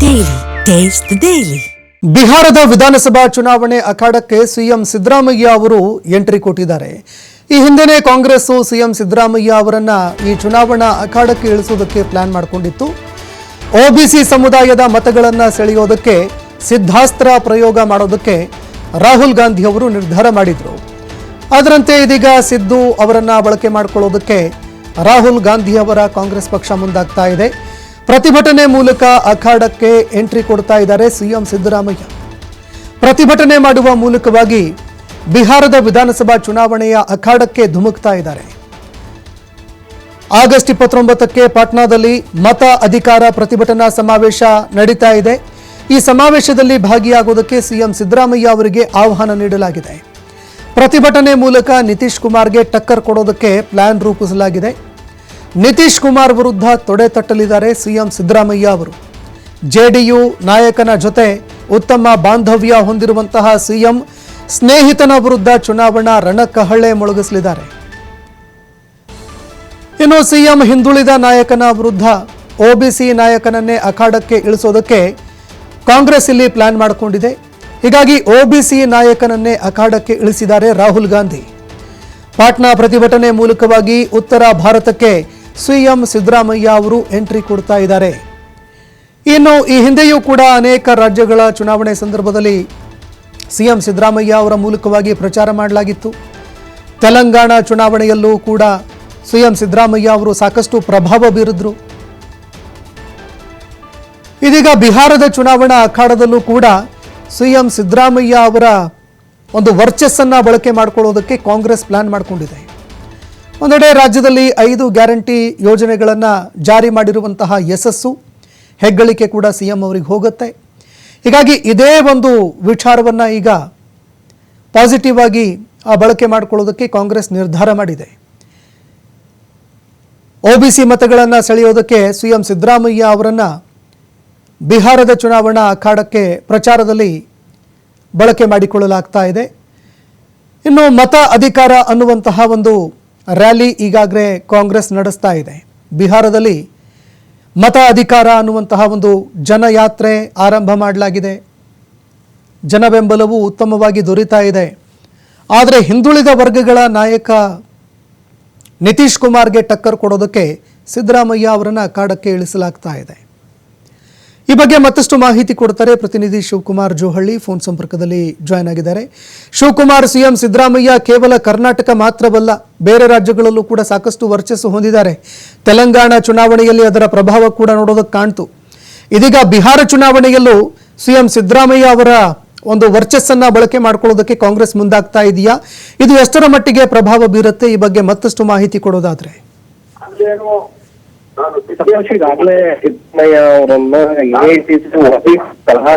Daily. Taste daily. ಬಿಹಾರದ ವಿಧಾನಸಭಾ ಚುನಾವಣೆ ಅಖಾಡಕ್ಕೆ ಸಿಎಂ ಸಿದ್ದರಾಮಯ್ಯ ಅವರು ಎಂಟ್ರಿ ಕೊಟ್ಟಿದ್ದಾರೆ ಈ ಹಿಂದೆನೇ ಕಾಂಗ್ರೆಸ್ ಸಿಎಂ ಸಿದ್ದರಾಮಯ್ಯ ಅವರನ್ನ ಈ ಚುನಾವಣಾ ಅಖಾಡಕ್ಕೆ ಇಳಿಸೋದಕ್ಕೆ ಪ್ಲಾನ್ ಮಾಡಿಕೊಂಡಿತ್ತು ಒಬಿಸಿ ಸಮುದಾಯದ ಮತಗಳನ್ನ ಸೆಳೆಯೋದಕ್ಕೆ ಸಿದ್ಧಾಸ್ತ್ರ ಪ್ರಯೋಗ ಮಾಡೋದಕ್ಕೆ ರಾಹುಲ್ ಗಾಂಧಿ ಅವರು ನಿರ್ಧಾರ ಮಾಡಿದ್ರು ಅದರಂತೆ ಇದೀಗ ಸಿದ್ದು ಅವರನ್ನ ಬಳಕೆ ಮಾಡಿಕೊಳ್ಳೋದಕ್ಕೆ ರಾಹುಲ್ ಗಾಂಧಿ ಅವರ ಕಾಂಗ್ರೆಸ್ ಪಕ್ಷ ಮುಂದಾಗ್ತಾ ಇದೆ ಪ್ರತಿಭಟನೆ ಮೂಲಕ ಅಖಾಡಕ್ಕೆ ಎಂಟ್ರಿ ಕೊಡ್ತಾ ಇದ್ದಾರೆ ಸಿಎಂ ಸಿದ್ದರಾಮಯ್ಯ. ಪ್ರತಿಭಟನೆ ಮಾಡುವ ಮೂಲಕವಾಗಿ ಬಿಹಾರದ ವಿಧಾನಸಭಾ ಚುನಾವಣೆಯ ಅಖಾಡಕ್ಕೆ ಧುಮುಕ್ತಾ ಇದ್ದಾರೆ. ಆಗಸ್ಟ್ ಇಪ್ಪತ್ತೊಂಬತ್ತಕ್ಕೆ ಪಾಟ್ನಾದಲ್ಲಿ ಮತ ಅಧಿಕಾರ ಪ್ರತಿಭಟನಾ ಸಮಾವೇಶ ನಡೀತಾ ಇದೆ. ಈ ಸಮಾವೇಶದಲ್ಲಿ ಭಾಗಿಯಾಗುವುದಕ್ಕೆ ಸಿಎಂ ಸಿದ್ದರಾಮಯ್ಯ ಅವರಿಗೆ ಆಹ್ವಾನ ನೀಡಲಾಗಿದೆ. ಪ್ರತಿಭಟನೆ ಮೂಲಕ ನಿತೀಶ್ ಕುಮಾರ್ಗೆ ಟಕ್ಕರ್ ಕೊಡೋದಕ್ಕೆ ಪ್ಲಾನ್ ರೂಪಿಸಲಾಗಿದೆ. ನಿತೀಶ್ ಕುಮಾರ್ ವಿರುದ್ಧ ತೊಡೆ ತಟ್ಟಲಿದ್ದಾರೆ ಸಿಎಂ ಸಿದ್ದರಾಮಯ್ಯ ಅವರು. ಜೆಡಿಯು ನಾಯಕನ ಜೊತೆ ಉತ್ತಮ ಬಾಂಧವ್ಯ ಹೊಂದಿರುವಂತಹ ಸಿಎಂ ಸ್ನೇಹಿತನ ವಿರುದ್ಧ ಚುನಾವಣಾ ರಣಕಹಳೆ ಮೊಳಗಿಸಲಿದ್ದಾರೆ. ಇನ್ನು ಸಿಎಂ ಹಿಂದುಳಿದ ನಾಯಕನ ವಿರುದ್ಧ ಒಬಿಸಿ ನಾಯಕನನ್ನೇ ಅಖಾಡಕ್ಕೆ ಇಳಿಸೋದಕ್ಕೆ ಕಾಂಗ್ರೆಸ್ ಇಲ್ಲಿ ಪ್ಲಾನ್ ಮಾಡಿಕೊಂಡಿದೆ. ಹೀಗಾಗಿ ಒಬಿಸಿ ನಾಯಕನನ್ನೇ ಅಖಾಡಕ್ಕೆ ಇಳಿಸಿದ್ದಾರೆ ರಾಹುಲ್ ಗಾಂಧಿ. ಪಾಟ್ನಾ ಪ್ರತಿಭಟನೆ ಮೂಲಕವಾಗಿ ಉತ್ತರ ಭಾರತಕ್ಕೆ ಸಿಎಂ ಸಿದ್ದರಾಮಯ್ಯ ಅವರು ಎಂಟ್ರಿ ಕೊಡ್ತಾ ಇದ್ದಾರೆ. ಇನ್ನು ಈ ಹಿಂದೆಯೂ ಕೂಡ ಅನೇಕ ರಾಜ್ಯಗಳ ಚುನಾವಣೆ ಸಂದರ್ಭದಲ್ಲಿ ಸಿಎಂ ಸಿದ್ದರಾಮಯ್ಯ ಅವರ ಮೂಲಕವಾಗಿ ಪ್ರಚಾರ ಮಾಡಲಾಗಿತ್ತು. ತೆಲಂಗಾಣ ಚುನಾವಣೆಯಲ್ಲೂ ಕೂಡ ಸಿಎಂ ಸಿದ್ದರಾಮಯ್ಯ ಅವರು ಸಾಕಷ್ಟು ಪ್ರಭಾವ ಬೀರಿದ್ರು. ಇದೀಗ ಬಿಹಾರದ ಚುನಾವಣಾ ಅಖಾಡದಲ್ಲೂ ಕೂಡ ಸಿಎಂ ಸಿದ್ದರಾಮಯ್ಯ ಅವರ ಒಂದು ವರ್ಚಸ್ಸನ್ನು ಬಳಕೆ ಮಾಡಿಕೊಳ್ಳೋದಕ್ಕೆ ಕಾಂಗ್ರೆಸ್ ಪ್ಲಾನ್ ಮಾಡಿಕೊಂಡಿದೆ. ಒಂದೆಡೆ ರಾಜ್ಯದಲ್ಲಿ ಐದು ಗ್ಯಾರಂಟಿ ಯೋಜನೆಗಳನ್ನು ಜಾರಿ ಮಾಡಿರುವಂತಹ ಯಶಸ್ಸು ಹೆಗ್ಗಳಿಕೆ ಕೂಡ ಸಿ ಎಂ ಅವರಿಗೆ ಹೋಗುತ್ತೆ. ಹೀಗಾಗಿ ಇದೇ ಒಂದು ವಿಚಾರವನ್ನು ಈಗ ಪಾಸಿಟಿವ್ ಆಗಿ ಬಳಕೆ ಮಾಡಿಕೊಳ್ಳೋದಕ್ಕೆ ಕಾಂಗ್ರೆಸ್ ನಿರ್ಧಾರ ಮಾಡಿದೆ. ಒಬಿಸಿ ಮತಗಳನ್ನು ಸೆಳೆಯೋದಕ್ಕೆ ಸಿ ಎಂ ಸಿದ್ದರಾಮಯ್ಯ ಅವರನ್ನು ಬಿಹಾರದ ಚುನಾವಣಾ ಅಖಾಡಕ್ಕೆ ಪ್ರಚಾರದಲ್ಲಿ ಬಳಕೆ ಮಾಡಿಕೊಳ್ಳಲಾಗ್ತಾ ಇದೆ. ಇನ್ನು ಮತ ಅಧಿಕಾರ ಅನ್ನುವಂತಹ ಒಂದು ರ್ಯಾಲಿ ಈಗಾಗಲೇ ಕಾಂಗ್ರೆಸ್ ನಡೆಸ್ತಾ ಇದೆ. ಬಿಹಾರದಲ್ಲಿ ಮತ ಅಧಿಕಾರ ಅನ್ನುವಂತಹ ಒಂದು ಜನಯಾತ್ರೆ ಆರಂಭ ಮಾಡಲಾಗಿದೆ. ಜನ ಬೆಂಬಲವು ಉತ್ತಮವಾಗಿ ದೊರೀತಾ ಇದೆ. ಆದರೆ ಹಿಂದುಳಿದ ವರ್ಗಗಳ ನಾಯಕ ನಿತೀಶ್ ಕುಮಾರ್ಗೆ ಟಕ್ಕರ್ ಕೊಡೋದಕ್ಕೆ ಸಿದ್ದರಾಮಯ್ಯ ಅವರನ್ನು ಕಾಡಕ್ಕೆ ಇಳಿಸಲಾಗ್ತಾ ಇದೆ. ಈ ಬಗ್ಗೆ ಮತ್ತಷ್ಟು ಮಾಹಿತಿ ಕೊಡ್ತಾರೆ ಪ್ರತಿನಿಧಿ ಶಿವಕುಮಾರ್ ಜೋಹಳ್ಳಿ. ಫೋನ್ ಸಂಪರ್ಕದಲ್ಲಿ ಜಾಯ್ನ್ ಆಗಿದ್ದಾರೆ. ಶಿವಕುಮಾರ್, ಸಿಎಂ ಸಿದ್ದರಾಮಯ್ಯ ಕೇವಲ ಕರ್ನಾಟಕ ಮಾತ್ರವಲ್ಲ, ಬೇರೆ ರಾಜ್ಯಗಳಲ್ಲೂ ಕೂಡ ಸಾಕಷ್ಟು ವರ್ಚಸ್ಸು ಹೊಂದಿದ್ದಾರೆ. ತೆಲಂಗಾಣ ಚುನಾವಣೆಯಲ್ಲಿ ಅದರ ಪ್ರಭಾವ ಕೂಡ ನೋಡೋದಕ್ಕೆ ಕಾಣ್ತು. ಇದೀಗ ಬಿಹಾರ ಚುನಾವಣೆಯಲ್ಲೂ ಸಿಎಂ ಸಿದ್ದರಾಮಯ್ಯ ಅವರ ಒಂದು ವರ್ಚಸ್ಸನ್ನ ಬಳಕೆ ಮಾಡಿಕೊಳ್ಳೋದಕ್ಕೆ ಕಾಂಗ್ರೆಸ್ ಮುಂದಾಗ್ತಾ ಇದೆಯಾ? ಇದು ಎಷ್ಟರ ಮಟ್ಟಿಗೆ ಪ್ರಭಾವ ಬೀರುತ್ತೆ? ಈ ಬಗ್ಗೆ ಮತ್ತಷ್ಟು ಮಾಹಿತಿ ಕೊಡೋದಾದ್ರೆ. ಈಗಾಗಲೇ ಸಿದ್ದರಾಮಯ್ಯ ಅವರನ್ನ ಎಐಸಿಸಿ ವಹಿ ಸಲಹಾ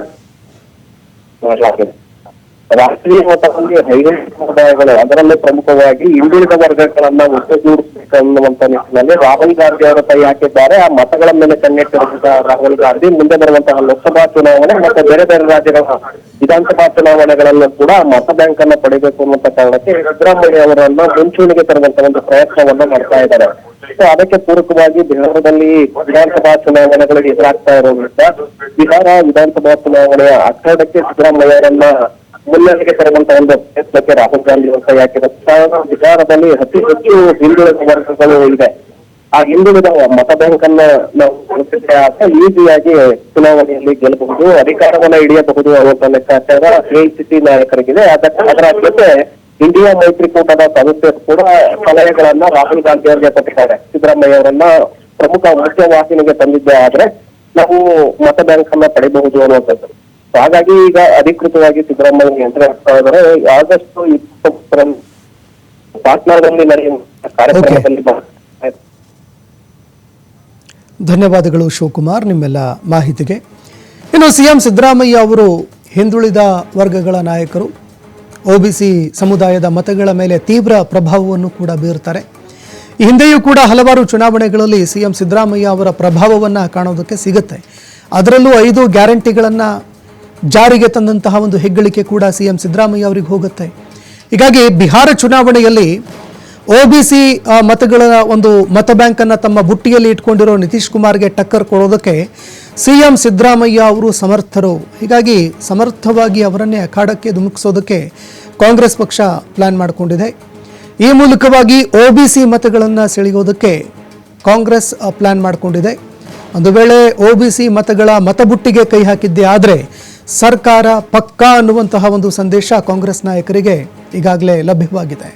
ಮಾಡಲಾಗಿದೆ ರಾಷ್ಟ್ರೀಯ ಮಟ್ಟದಲ್ಲಿ ಹೈಲೈಟ್ ಸಮುದಾಯಗಳು, ಅದರಲ್ಲೂ ಪ್ರಮುಖವಾಗಿ ಹಿಂದುಳಿದ ವರ್ಗಗಳನ್ನ ಒಟ್ಟುಗೂಡಿಸಬೇಕನ್ನುವಂತ ನಿಟ್ಟಿನಲ್ಲಿ ರಾಹುಲ್ ಗಾಂಧಿ ಅವರ ಕೈ ಹಾಕಿದ್ದಾರೆ. ಆ ಮತಗಳ ಮೇಲೆ ಕಣ್ಣಿಟ್ಟಿರುವಂತಹ ರಾಹುಲ್ ಗಾಂಧಿ, ಮುಂದೆ ಬರುವಂತಹ ಲೋಕಸಭಾ ಚುನಾವಣೆ ಮತ್ತೆ ಬೇರೆ ಬೇರೆ ರಾಜ್ಯಗಳ ವಿಧಾನಸಭಾ ಚುನಾವಣೆಗಳಲ್ಲೂ ಕೂಡ ಮತ ಬ್ಯಾಂಕ್ ಅನ್ನ ಪಡಿಬೇಕು ಅನ್ನುವಂತ ಕಾರಣಕ್ಕೆ ಸಿದ್ದರಾಮಯ್ಯ ಅವರನ್ನ ಮುಂಚೂಣಿಗೆ ತರುವಂತಹ ಒಂದು ಪ್ರಯತ್ನವನ್ನ ಮಾಡ್ತಾ ಇದ್ದಾರೆ. ಸೊ ಅದಕ್ಕೆ ಪೂರಕವಾಗಿ ಬಿಹಾರದಲ್ಲಿ ವಿಧಾನಸಭಾ ಚುನಾವಣೆಗಳಿಗೆ ಎದುರಾಗ್ತಾ ಇರೋದ್ರಿಂದ ಬಿಹಾರ ವಿಧಾನಸಭಾ ಚುನಾವಣೆಯ ಅಖಾಡಕ್ಕೆ ಸಿದ್ದರಾಮಯ್ಯ ಅವರನ್ನ ಮುನ್ನೆಲೆಗೆ ತರುವಂತ ಒಂದು ಪ್ರಯತ್ನಕ್ಕೆ ರಾಹುಲ್ ಗಾಂಧಿ ಅಂತ ಕೈ ವಿಚಾರದಲ್ಲಿ ಅತಿ ಹೆಚ್ಚು ಹಿಂದುಳಿದ ವರ್ಗಗಳು ಇದೆ. ಆ ಹಿಂದುಳಿದ ಮತ ಬ್ಯಾಂಕ್ ಅನ್ನ ನಾವು ಆದ್ರೆ ಈಸಿಯಾಗಿ ಚುನಾವಣೆಯಲ್ಲಿ ಗೆಲ್ಲಬಹುದು, ಅಧಿಕಾರವನ್ನ ಹಿಡಿಯಬಹುದು ಅನ್ನುವಂತ ಲೆಕ್ಕಾಚಾರ ಎಐಸಿಸಿ ನಾಯಕರಿಗಿದೆ. ಅದಕ್ಕೆ ಅದರ ಜೊತೆ ಇಂಡಿಯಾ ಮೈತ್ರಿಕೂಟದ ಸದಸ್ಯರು ಕೂಡ ಸಲಹೆಗಳನ್ನ ರಾಹುಲ್ ಗಾಂಧಿ ಅವರಿಗೆ ಕೊಟ್ಟಿದ್ದಾರೆ. ಸಿದ್ದರಾಮಯ್ಯ ಅವರನ್ನ ಪ್ರಮುಖ ಮುಖ್ಯವಾಹಿನಿಗೆ ತಂದಿದ್ದೆ ಆದ್ರೆ ನಾವು ಮತ ಬ್ಯಾಂಕ್ ಅನ್ನ ಪಡೆಯಬಹುದು ಅನ್ನುವಂಥದ್ದು. ಹಾಗಾಗಿ ಈಗ ಅಧಿಕೃತವಾಗಿ ಸಿದ್ದರಾಮಯ್ಯ ಎಂಟ್ರಿ ಆಗ್ತಾ ಆಗಸ್ಟ್ ಇಪ್ಪತ್ತೊಂಬತ್ತರಂದು ಪಾಟ್ನಾದಲ್ಲಿ ನಡೆಯುವ ಧನ್ಯವಾದಗಳು ಶಿವಕುಮಾರ್, ನಿಮ್ಮೆಲ್ಲ ಮಾಹಿತಿಗೆ. ಇನ್ನು ಸಿಎಂ ಸಿದ್ದರಾಮಯ್ಯ ಅವರು ಹಿಂದುಳಿದ ವರ್ಗಗಳ ನಾಯಕರು ಒಬಿಸಿ ಸಮುದಾಯದ ಮತಗಳ ಮೇಲೆ ತೀವ್ರ ಪ್ರಭಾವವನ್ನು ಕೂಡ ಬೀರ್ತಾರೆ. ಹಿಂದೆಯೂ ಕೂಡ ಹಲವಾರು ಚುನಾವಣೆಗಳಲ್ಲಿ ಸಿಎಂ ಸಿದ್ದರಾಮಯ್ಯ ಅವರ ಪ್ರಭಾವವನ್ನು ಕಾಣೋದಕ್ಕೆ ಸಿಗುತ್ತೆ. ಅದರಲ್ಲೂ ಐದು ಗ್ಯಾರಂಟಿಗಳನ್ನು ಜಾರಿಗೆ ತಂದಂತಹ ಒಂದು ಹೆಗ್ಗಳಿಕೆ ಕೂಡ ಸಿಎಂ ಸಿದ್ದರಾಮಯ್ಯ ಅವರಿಗೆ ಹೋಗುತ್ತೆ. ಹೀಗಾಗಿ ಬಿಹಾರ ಚುನಾವಣೆಯಲ್ಲಿ ಒ ಬಿ ಸಿ ಮತಗಳ ಒಂದು ಮತ ಬ್ಯಾಂಕನ್ನು ತಮ್ಮ ಬುಟ್ಟಿಯಲ್ಲಿ ಇಟ್ಕೊಂಡಿರೋ ನಿತೀಶ್ ಕುಮಾರ್ಗೆ ಟಕ್ಕರ್ ಕೊಡೋದಕ್ಕೆ ಸಿ ಎಂ ಸಿದ್ದರಾಮಯ್ಯ ಅವರು ಸಮರ್ಥರು. ಹೀಗಾಗಿ ಸಮರ್ಥವಾಗಿ ಅವರನ್ನೇ ಅಖಾಡಕ್ಕೆ ಧುಮುಕಿಸೋದಕ್ಕೆ ಕಾಂಗ್ರೆಸ್ ಪಕ್ಷ ಪ್ಲಾನ್ ಮಾಡಿಕೊಂಡಿದೆ. ಈ ಮೂಲಕವಾಗಿ ಒ ಬಿ ಸಿ ಮತಗಳನ್ನು ಸೆಳೆಯೋದಕ್ಕೆ ಕಾಂಗ್ರೆಸ್ ಪ್ಲಾನ್ ಮಾಡಿಕೊಂಡಿದೆ. ಒಂದು ವೇಳೆ ಒ ಬಿ ಸಿ ಮತಗಳ ಮತಬುಟ್ಟಿಗೆ ಕೈ ಹಾಕಿದ್ದೇ ಆದರೆ ಸರ್ಕಾರ ಪಕ್ಕಾ ಅನ್ನುವಂತಹ ಒಂದು ಸಂದೇಶ ಕಾಂಗ್ರೆಸ್ ನಾಯಕರಿಗೆ ಈಗಾಗಲೇ ಲಭ್ಯವಾಗಿದೆ.